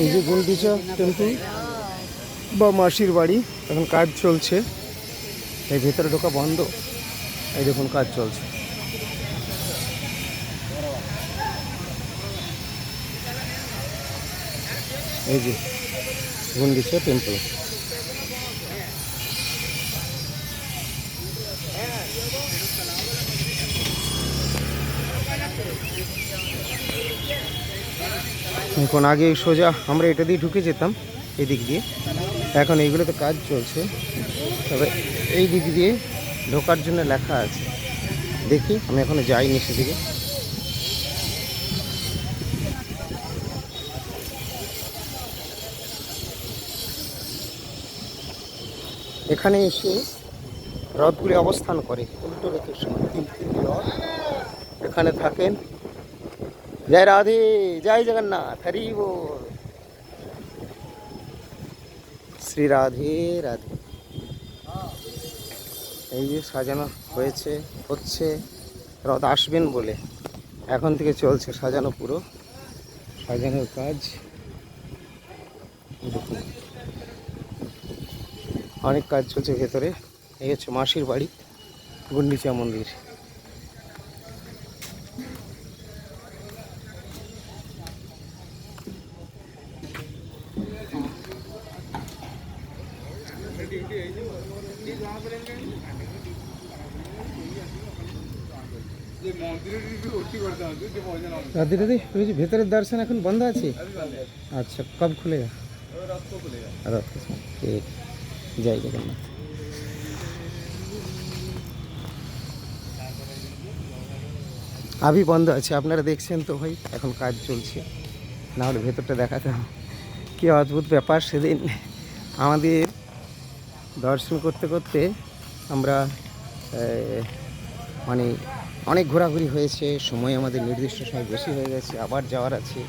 এই যে গুন্ডিচা টেম্পল বা মাসির বাড়ি, এখন কাজ চলছে। এই ভেতরে ঢোকা বন্ধ। এই দেখুন, কাজ চলছে। এই যে গুন্ডিচা টেম্পল এখন আগে সোজা আমরা এটা দিয়ে ঢুকে যেতাম, এদিক দিয়ে। এখন এইগুলোতে কাজ চলছে। তবে এই দিক দিয়ে ঢোকার জন্য লেখা আছে। দেখি, আমি এখনও যাইনি সেদিকে। এখানে এসে রথগুলি অবস্থান করে, উল্টো রথের সময়। তিন তিনটি রথ এখানে থাকেন জয় রাধে, জয় জগন্নাথ, হরি বল। শ্রী রাধে রাধে। এই যে সাজানো হয়েছে, হচ্ছে রথ আসবেন বলে। এখন থেকে চলছে সাজানো পুরো। সাজানোর কাজ। দেখুন। অনেক কাজ চলছে ভেতরে। এই হচ্ছে মাসির বাড়ি, গুন্ডিচা মন্দির। দাদি দাদি ওই যে ভেতরের দর্শন এখন বন্ধ আছে? আচ্ছা কব খুলেগা রাত কো ঠিক জয় জগন্নাথ। আবি বন্ধ আছে, আপনারা দেখছেন তো ভাই, এখন কাজ চলছে। না হলে ভেতরটা দেখাতাম কী অদ্ভুত ব্যাপার সেদিন। আমাদের দর্শন করতে করতে আমরা মানে অনেক ঘোরাঘুরি হয়েছে, সময় আমাদের নির্দিষ্ট সময় বেশি হয়ে গেছে, আবার যাওয়ার আছে।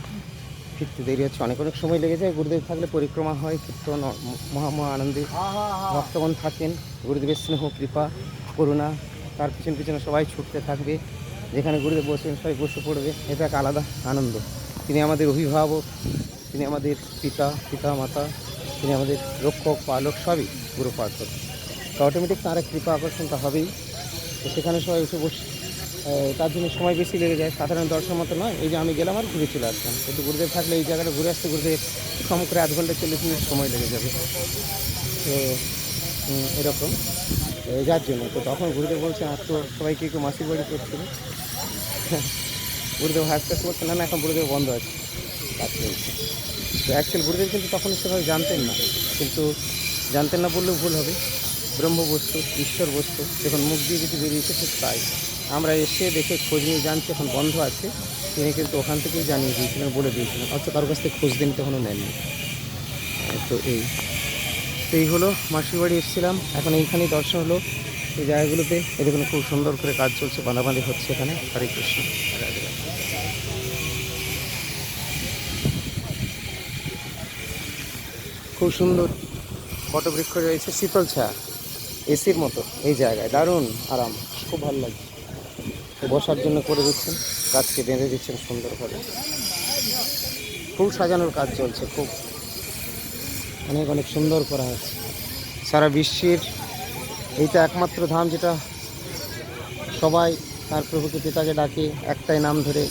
ফিরতে দেরি হচ্ছে। অনেক অনেক সময় লেগে যায়। গুরুদেব থাকলে পরিক্রমা হয়। কীর্তন অ- মহা মহা আনন্দে ভক্তগণ থাকেন। গুরুদেবের স্নেহ, কৃপা, করুণা, তার পিছন পিছনে সবাই ছুটতে থাকবে। যেখানে গুরুদেব বসেন, সবাই বসে পড়বে। এটা এক আলাদা আনন্দ। তিনি আমাদের অভিভাবক, তিনি আমাদের পিতা পিতা মাতা তিনি আমাদের রক্ষক, পালক, সবই গুরু পার্থক তো অটোমেটিক তার এক কৃপা আকর্ষণটা হবেই। তো সেখানে সবাই এসে বস তার জন্য সময় বেশি লেগে যায়। সাধারণ দর্শন মতো নয়। এই যে আমি গেলাম আর ঘুরে চলে আসলাম। কিন্তু গুরুদেব থাকলে এই জায়গাটা ঘুরে আসতে ঘুরতে কম করে আধ ঘণ্টা চল্লিশ মিনিট সময় লেগে যাবে। তো এরকম। যার জন্য। তো তখন গুরুদেব বলছেন আর তো সবাইকে একটু মাসির বাড়ি করছিল গুরুদেব হাসতে বলছেন না না, এখন গুরুদেব বন্ধ আছে। কাজ চলছে তো অ্যাকচুয়াল গুরুদেব কিন্তু তখন সেভাবে জানতেন না। কিন্তু জানতেন না বললেও ভুল হবে। ব্রহ্ম বস্তু ঈশ্বর বস্তু, যখন মুখ দিয়ে কিছু বেরিয়েছে ঠিক তাই আমরা এসে দেখে খোঁজ নিয়ে জানছি, এখন বন্ধ আছে। তিনি কিন্তু ওখান থেকেই জানিয়ে দিয়েছিলেন, বলে দিয়েছিলেন। অথচ কারোর কাছ থেকে খোঁজ দিন তখনও নেননি। তো এই। তো এই হলো, মাসির বাড়ি এসেছিলাম। এখন এইখানেই দর্শন হলো এই জায়গাগুলোতে। দেখুন, খুব সুন্দর করে কাজ চলছে, বাঁধাবাঁধি হচ্ছে এখানে। হরে কৃষ্ণ। খুব সুন্দর বটবৃক্ষ রয়েছে, শীতল ছায়া। এসির মতো, এই জায়গায়। দারুণ, আরাম, খুব ভালো লাগছে। বসার জন্য করে দিচ্ছেন, গাছকে বেঁধে দিচ্ছেন সুন্দরভাবে। খুব সাজানোর কাজ চলছে খুব। অনেক অনেক সুন্দর করা হচ্ছে সারা বিশ্বের এইটা একমাত্র ধাম যেটা সবাই তার প্রভুকে, পিতাকে ডাকে, একটাই নাম ধরে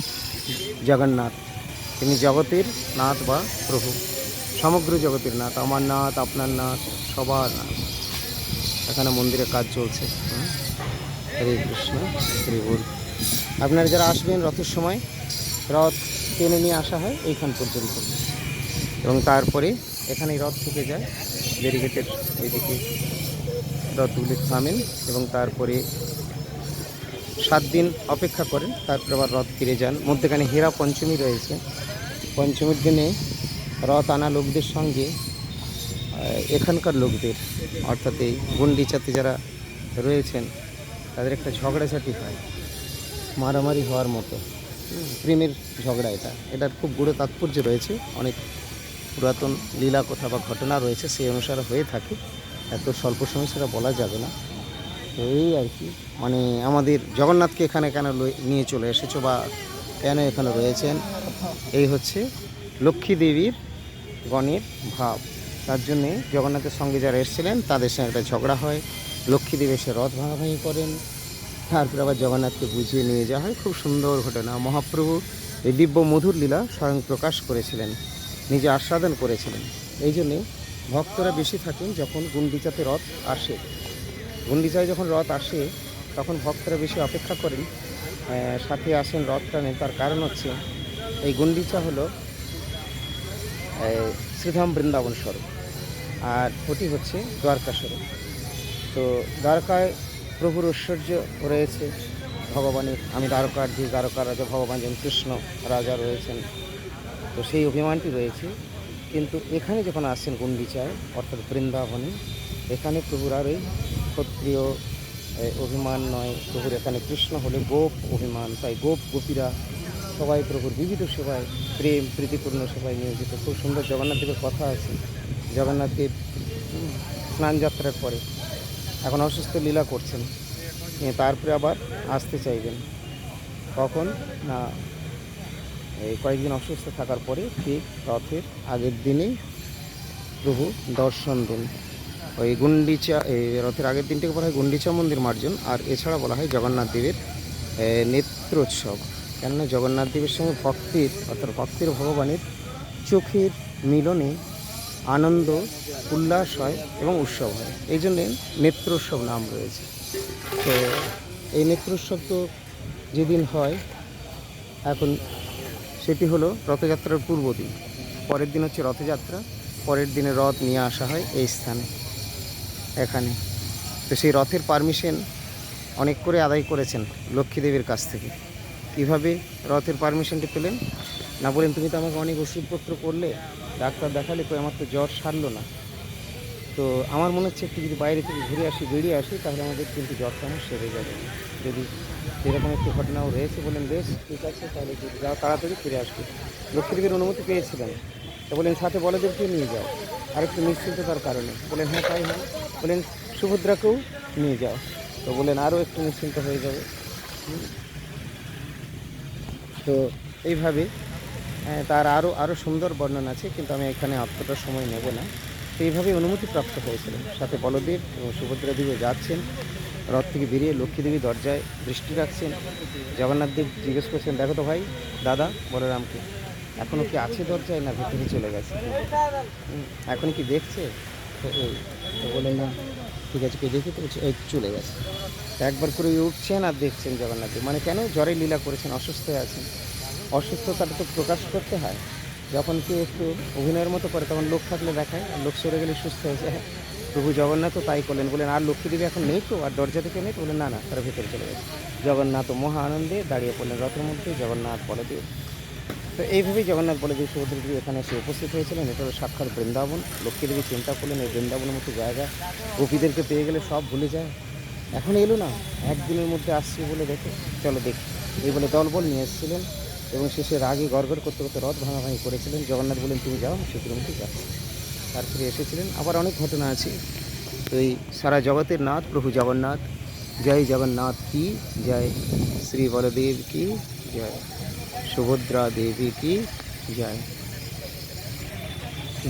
জগন্নাথ। তিনি জগতের নাথ বা প্রভু। সমগ্র জগতের নাথ, আমার নাথ, আপনার নাথ, সবার নাথ। এখানে মন্দিরে কাজ চলছে। হরে কৃষ্ণ বল আপনারা যারা আসবেন রথের সময়, রথ টেনে নিয়ে আসা হয় এইখান পর্যন্ত। এবং তারপরে এখানে রথ থেকে যায় ব্যারিকেটের ওইদিকে রথগুলি থামেন এবং তারপরে সাত দিন অপেক্ষা করেন, তারপর আবার রথ ফিরে যান। মধ্যেখানে হীরা পঞ্চমী রয়েছে। পঞ্চমীর দিনে রথ আনা লোকদের সঙ্গে এখানকার লোকদের, অর্থাৎ এই গুন্ডিচাতে যারা রয়েছেন, তাদের একটা ঝগড়াঝাটি হয়। মারামারি হওয়ার মতো। প্রেমের ঝগড়া এটা। এটার খুব গুরু তাৎপর্য রয়েছে। অনেক পুরাতন লীলা কথা বা ঘটনা রয়েছে, সেই অনুসারে হয়ে থাকে। এত স্বল্প সময় সেটা বলা যাবে না। তো এই আর কি। মানে আমাদের জগন্নাথকে এখানে কেন নিয়ে চলে এসেছ বা কেন এখানে রয়েছেন? এই হচ্ছে লক্ষ্মী দেবীর গণের ভাব। তার জন্যে জগন্নাথের সঙ্গে যারা এসেছিলেন, তাদের সঙ্গে একটা ঝগড়া হয়। লক্ষ্মী দেবী এসে রথ ভাঙাভাঙি করেন। তারপরে আবার জগন্নাথকে বুঝিয়ে নিয়ে যাওয়া হয়। খুব সুন্দর ঘটনা। মহাপ্রভু এই দিব্য মধুর লীলা স্বয়ং প্রকাশ করেছিলেন, নিজে আস্বাদন করেছিলেন। এই জন্যে ভক্তরা বেশি থাকেন যখন গুন্ডিচাতে রথ আসে। গুন্ডিচায় যখন রথ আসে, তখন ভক্তরা বেশি অপেক্ষা করেন সাথে আসেন রথ টানেন। তার কারণ হচ্ছে, এই গুন্ডিচা হলো শ্রীধাম বৃন্দাবন স্বরূপ। আর ওটি হচ্ছে দ্বারকা স্বরূপ তো দ্বারকায় প্রভুর ঐশ্বর্য রয়েছে। ভগবানের, আমি দ্বারকার দ্বারকার রাজা ভগবান যেমন কৃষ্ণ রাজা রয়েছেন, তো সেই অভিমানটি রয়েছে। কিন্তু এখানে যখন আসছেন গুন্ডিচায় অর্থাৎ বৃন্দাবনে, এখানে প্রভুর আর ওই ক্ষত্রিয় অভিমান নয়। প্রভুর এখানে কৃষ্ণ হলে গোপ অভিমান, তাই গোপ গোপীরা সবাই প্রভুর বিবিধ সেবায়, প্রেম, প্রীতিপূর্ণ সেবায় নিয়োজিত। খুব সুন্দর জগন্নাথ দেবের কথা আছে। জগন্নাথ দেব স্নান যাত্রার পরে এখন অসুস্থ লীলা করছেন। তারপরে আবার আসতে চাইবেন। কখন? না এই কয়েকদিন অসুস্থ থাকার পরে ঠিক রথের আগের দিনেই প্রভু দর্শন দেন। ওই গুন্ডিচা এই রথের আগের দিনটাকে বলা হয় গুন্ডিচা মন্দির মার্জন, আর এছাড়া বলা হয় জগন্নাথ দেবের নেত্রোৎসব। কেননা জগন্নাথ দেবের সঙ্গে ভক্তির, অর্থাৎ ভক্তির ভগবানের চোখের মিলনে আনন্দ, উল্লাস হয় এবং উৎসব হয়। এই জন্যে নেত্রোৎসব নাম রয়েছে। তো এই নেত্রোৎসব তো যেদিন হয়, এখন সেটি হলো রথযাত্রার পূর্ব দিন। পরের দিন হচ্ছে রথযাত্রা, পরের দিনে রথ নিয়ে আসা হয় এই স্থানে, এখানে। তো সেই রথের পারমিশন অনেক করে আদায় করেছেন লক্ষ্মীদেবীর কাছ থেকে। কীভাবে রথের পারমিশনটি পেলেন? না বলেন, তুমি তো আমাকে অনেক ওষুধপত্র করলে। ডাক্তার দেখালে কই আমার তো জ্বর সারলো না। তো আমার মনে হচ্ছে একটু যদি বাইরে থেকে ঘুরে আসি, বেরিয়ে আসি, তাহলে আমাদের কিন্তু জ্বরটা আমার সেরে যাবে? যদি এরকম একটি ঘটনাও রয়েছে বলেন, বেশ, ঠিক আছে, তাহলে যাও, তাড়াতাড়ি ফিরে আসবে লক্ষ্মীদেবীর অনুমতি পেয়েছিলেন। তো বলেন, সাথে বলদেবকে নিয়ে যাও। আর একটু নিশ্চিন্ততার কারণে। বলেন হ্যাঁ তাই হবে। বলেন, সুভদ্রাকেও নিয়ে যাও। তো বলেন, আরও একটু নিশ্চিন্ত হয়ে যাবে। তো এইভাবে তার আরও আরও সুন্দর বর্ণনা আছে, কিন্তু আমি এখানে অতটা সময় নেব না। তো অনুমতি প্রাপ্ত হয়েছিলেন। সাথে বলদেব সুভদ্রা দেবী যাচ্ছেন। রথ থেকে বেরিয়ে লক্ষ্মী দেবী দরজায় দৃষ্টি রাখছেন। জগন্নাথ দেব জিজ্ঞেস করছেন, দেখো তো ভাই, দাদা বলরামকে এখনও কি আছে দরজায় না ভেতরে চলে গেছে? এখন কি দেখছে? তো তো বলে না, ঠিক আছে, কে দেখে তো চলে গেছে। একবার করে উঠছেন আর দেখছেন জগন্নাথ দেব। মানে কেন জ্বরে লীলা করেছেন, অসুস্থ হয়ে আছেন? অসুস্থতাটা তো প্রকাশ করতে হয়। যখন কেউ একটু অভিনয়ের মতো করে তখন লোক থাকলে দেখায় আর লোক সরে গেলে সুস্থ হয়ে যায়। প্রভু জগন্নাথও তাই করলেন। বলেন আর লক্ষ্মী দেবী এখন নেই তো? আর দরজা থেকে নেই? তো বলেন না না, তারা ভেতরে চলে গেছে। জগন্নাথ মহা আনন্দে দাঁড়িয়ে পড়লেন রথের মধ্যে। জগন্নাথ বলদেব, তো এইভাবেই জগন্নাথ বলদেব সুভদ্রা দেবী এখানে এসে উপস্থিত হয়েছিলেন। এটা হলো সাক্ষাৎ বৃন্দাবন। লক্ষ্মী দেবী চিন্তা করলেন, এই বৃন্দাবনের মতো জায়গা, গোপীদেরকে পেয়ে গেলে সব ভুলে যায়। এখন এলো না? একদিনের মধ্যে আসছি বলে দেখে। চলো দেখি। এই বলে দলবল নিয়ে এসেছিলেন। এবং শেষে রাগে গড়গড় করতে করতে রথ ভাঙাভাঙি করেছিলেন। জগন্নাথ বলেন তুমি যাও, আমি সেগুলোর মধ্যে যাচ্ছি তারপরে এসেছিলেন। আবার অনেক ঘটনা আছে। তো এই সারা জগতের নাথ, প্রভু জগন্নাথ। জয় জগন্নাথ কি? জয় শ্রী বলদেব কি? জয় সুভদ্রা দেবী কি? জয়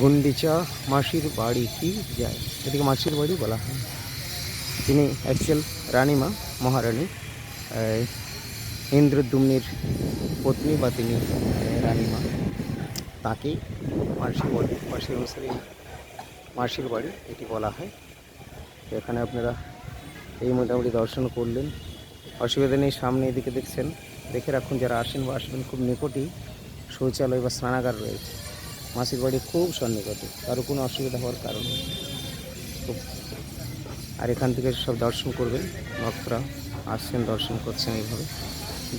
গুন্ডিচা মাসির বাড়ি কি? যায় এদিকে মাসির বাড়ি বলা হয়। তিনি অ্যাকচুয়াল রানীমা, মহারানী। আহ, ইন্দ্রদ্যুম্নির পত্নী বা তিনি রানীমা তাকেই মাসির বাড়ি মাসির অনুসারে মাসির বাড়ি এটি বলা হয়। এখানে আপনারা এই মোটামুটি দর্শন করলেন। অসুবিধা নেই সামনে এদিকে দেখছেন। দেখে রাখুন যারা আসেন বা আসবেন খুব নিকটেই শৌচালয় বা স্নানাগার রয়েছে। মাসির বাড়ি খুব সন্নিকটে কারও কোনো অসুবিধা হওয়ার কারণ খুব আর এখান থেকে সব দর্শন করবেন ভক্তরা আসছেন দর্শন করছেন এইভাবে।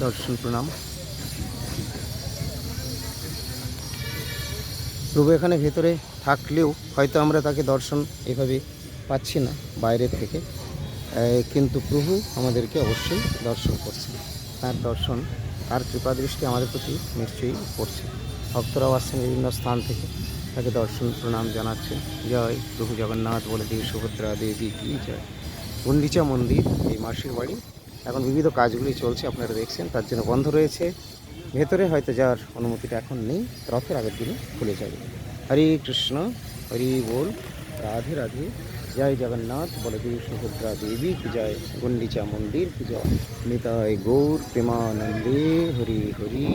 দর্শন প্রণাম। প্রভু এখানে ভেতরে থাকলেও হয়তো আমরা তাকে দর্শন এভাবে পাচ্ছি না বাইরে থেকে। কিন্তু প্রভু আমাদেরকে অবশ্যই দর্শন করছে। তার দর্শন, তার কৃপা দৃষ্টি আমাদের প্রতি নিশ্চয়ই পড়ছে। ভক্তরাও আসছেন বিভিন্ন স্থান থেকে তাকে দর্শন প্রণাম জানাচ্ছে জয় প্রভু জগন্নাথ বলে দেবী সুভদ্রা দেবী, কি জয়। গুন্ডিচা মন্দির, এই মাসির বাড়ি। এখন বিবিধ কাজগুলি চলছে, আপনারা দেখছেন, তার জন্য বন্ধ রয়েছে। ভেতরে হয়তো যাওয়ার অনুমতিটা এখন নেই, রথের আগের দিনে খুলে যাবে। হরে কৃষ্ণ, হরি বোল, রাধে রাধে, জয় জগন্নাথ বলদেব সুভদ্রা দেবী, পূজায় জয় গুন্ডিচা মন্দির পূজা নিতায় গৌর প্রেমানন্দে, হরি হরি।